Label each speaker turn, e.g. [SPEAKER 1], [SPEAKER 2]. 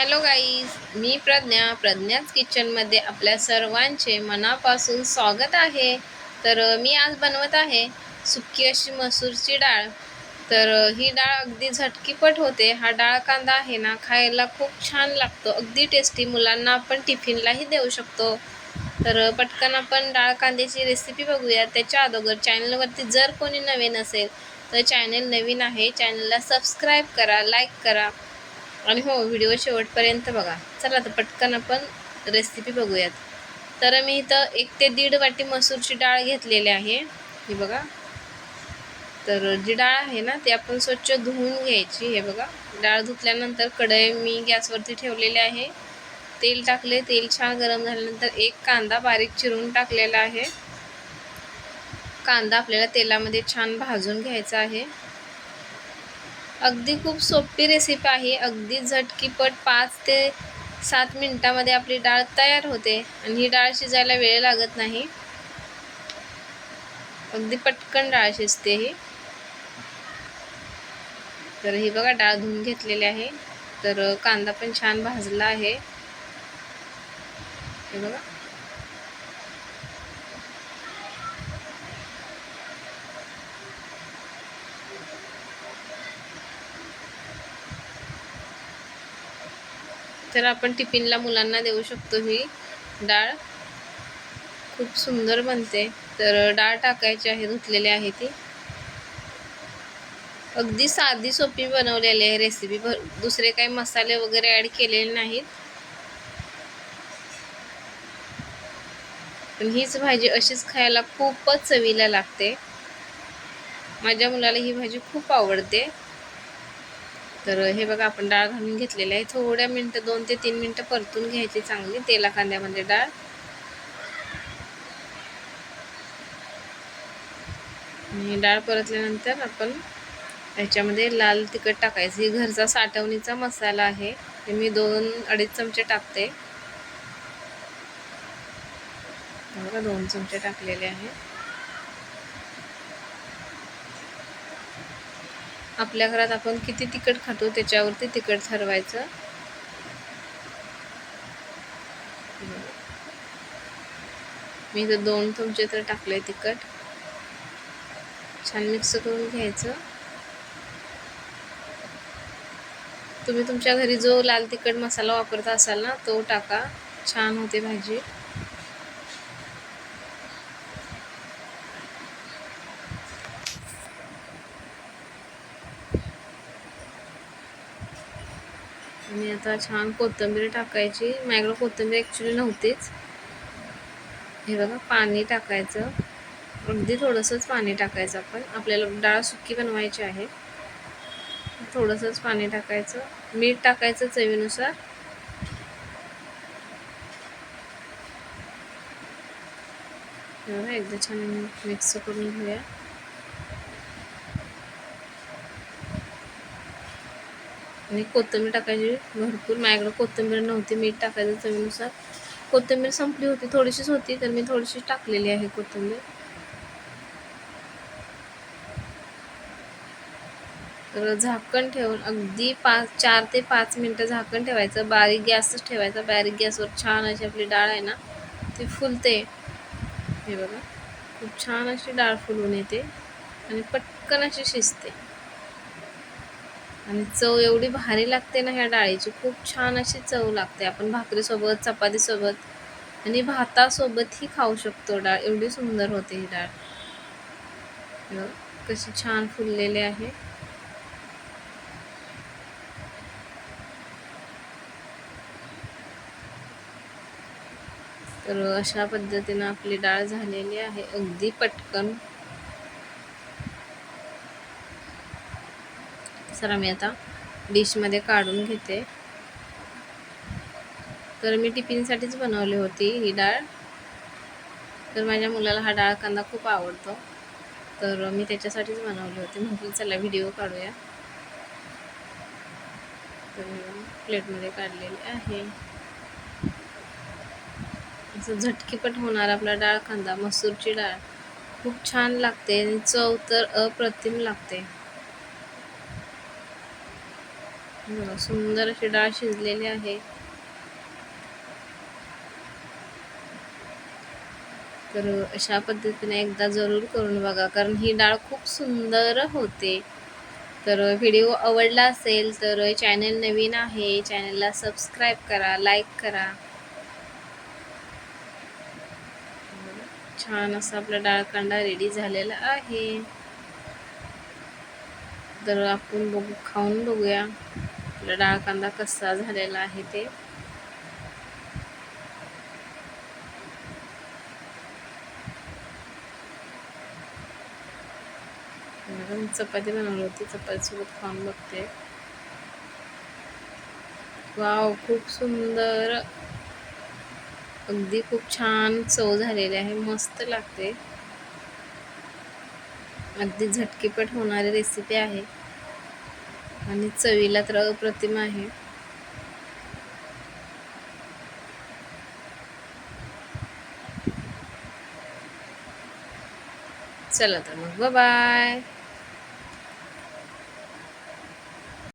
[SPEAKER 1] Hello guys मी प्रज्ञा. प्रज्ञाच किचनमध्ये आपल्या सर्वांचे मनापासून स्वागत आहे. तर मी आज बनवत आहे सुकी अशी मसूरची डाळ. तर ही डाळ अगदी झटकीपट होते. हा डाळ कांदा आहे ना खायला खूप छान लागतो. अगदी टेस्टी मुलांना आपण टिफिनलाही देऊ शकतो. तर पटकन आपण डाळ कांद्याची रेसिपी बघूया. त्याच्या अगोदर चॅनलवरती जर कोणी नवीन असेल तर चॅनल नवीन आहे. चॅनलला सबस्क्राईब करा लाईक करा. आणि हो व्हिडिओ शेवटपर्यंत बघा. चला तर पटकन आपण रेसिपी बघूयात. तर मी इथं एक ते दीड वाटी मसूरची डाळ घेतलेली आहे. ही बघा. तर जी डाळ आहे ना ती आपण स्वच्छ धुवून घ्यायची. हे बघा. डाळ धुतल्यानंतर कढई मी गॅसवरती ठेवलेली आहे. तेल टाकले. तेल छान गरम झाल्यानंतर एक कांदा बारीक चिरून टाकलेला आहे. कांदा आपल्याला तेलामध्ये छान भाजून घ्यायचा आहे. अगदी खूप सोपी रेसिपी आहे. अगदी झटकीपट पाच ते सात मिनटामध्ये आपली डाळ तयार होते आणि ही डाळ शिजायला वेळ लागत नाही. अगदी पटकन डाळ शिजते ही. तर ही बघा डाळ धुवून घेतलेली आहे. तर कांदा पण छान भाजला आहे. हे बघा. तर आपण टिफिनला मुलांना देऊ शकतो ही डाळ. खूप सुंदर बनते. तर डाळ टाकायची आहे धुतलेली आहे ती. अगदी साधी सोपी बनवलेली आहे रेसिपी भर दुसरे काही मसाले वगैरे ॲड केलेले नाहीत. पण हीच भाजी अशीच खायला खूपच चवीला लागते. माझ्या मुलाला ही भाजी खूप आवडते. तर हे बघा आपण डाळ घालून घेतलेली आहे. थोड्या मिनटं दोन ते तीन मिनटं परतून घ्यायची चांगली तेला कांद्यामध्ये डाळ. आणि डाळ परतल्यानंतर आपण ह्याच्यामध्ये लाल तिखट टाकायचं. ही घरचा साठवणीचा मसाला आहे. हे मी दोन अडीच चमचे टाकते. बघा दोन चमचे टाकलेले आहे आपल्या घरात आपण किती तिखट खातो त्याच्यावरती तिखट ठरवायचं. मी तर दोन चमचे तर टाकले तिखट. छान मिक्स करून घ्यायचं. तुम्ही तुमच्या घरी जो लाल तिखट मसाला वापरता असाल ना तो टाका. छान होते भाजी. आणि आता छान कोथिंबीर टाकायची. माझ्याकडे कोथिंबीर ॲक्च्युली नव्हतीच. हे बघा पाणी टाकायचं. अगदी थोडंसंच पाणी टाकायचं आपण. आपल्याला डाळ सुकी बनवायची आहे. थोडंसंच पाणी टाकायचं. मीठ टाकायचं चवीनुसार. एकदा छान मिक्स करून घेऊया. आणि कोथिंबीर टाकायची भरपूर. माझ्याकडे कोथिंबीर नव्हती मीठ टाकायचं चवीनुसार. कोथिंबीर संपली होती थोडीशीच होती तर मी थोडीशी टाकलेली आहे कोथिंबीर. तर झाकण ठेवून अगदी पाच चार ते पाच मिनटं झाकण ठेवायचं. बारीक गॅसच ठेवायचा. बारीक गॅसवर छान अशी आपली डाळ आहे ना ती फुलते. हे बघा खूप छान अशी डाळ फुलून येते आणि पटकन अशी शिजते. आणि चव एवढी भारी लागते ना ह्या डाळीची. खूप छान अशी चव लागते. आपण भाकरीसोबत चपातीसोबत आणि भातासोबतही खाऊ शकतो डाळ. एवढी सुंदर होते ही डाळ. कशी छान फुललेली आहे. तर अशा पद्धतीनं आपली डाळ झालेली आहे. अगदी पटकन. सर मी आता डिशमध्ये काढून घेते. तर मी टिफिनसाठीच बनवली होती ही डाळ. तर माझ्या मुलाला हा डाळ कांदा खूप आवडतो. तर मी त्याच्यासाठीच बनवली होती. म्हटलं चला व्हिडिओ काढूया. तर प्लेटमध्ये काढलेली आहे. असं झटकीपट होणार आपला डाळ कांदा मसूरची डाळ. खूप छान लागते आणि चव तर अप्रतिम लागते. बघा सुंदर अशी डाळ शिजलेली आहे. तर अशा पद्धतीने एकदा जरूर करून बघा कारण ही डाळ खूप सुंदर होते. तर व्हिडिओ आवडला असेल तर चॅनल नवीन आहे चॅनलला सबस्क्राईब करा लाईक करा. छान असा आपला डाळकांडा रेडी झालेला आहे. तर आपण बघू खाऊन बघूया. आपला डाळकांदा कसा झालेला आहे ते. चपाती बनवली होती चपाती सोबत खाऊन बघते. वाव खूप सुंदर. अगदी खूप छान चव झालेली आहे मस्त लागते. अगदी झटकीपट होणारी रेसिपी आहे. आणि चवीला तर अप्रतिम आहे. चला तर मग बाय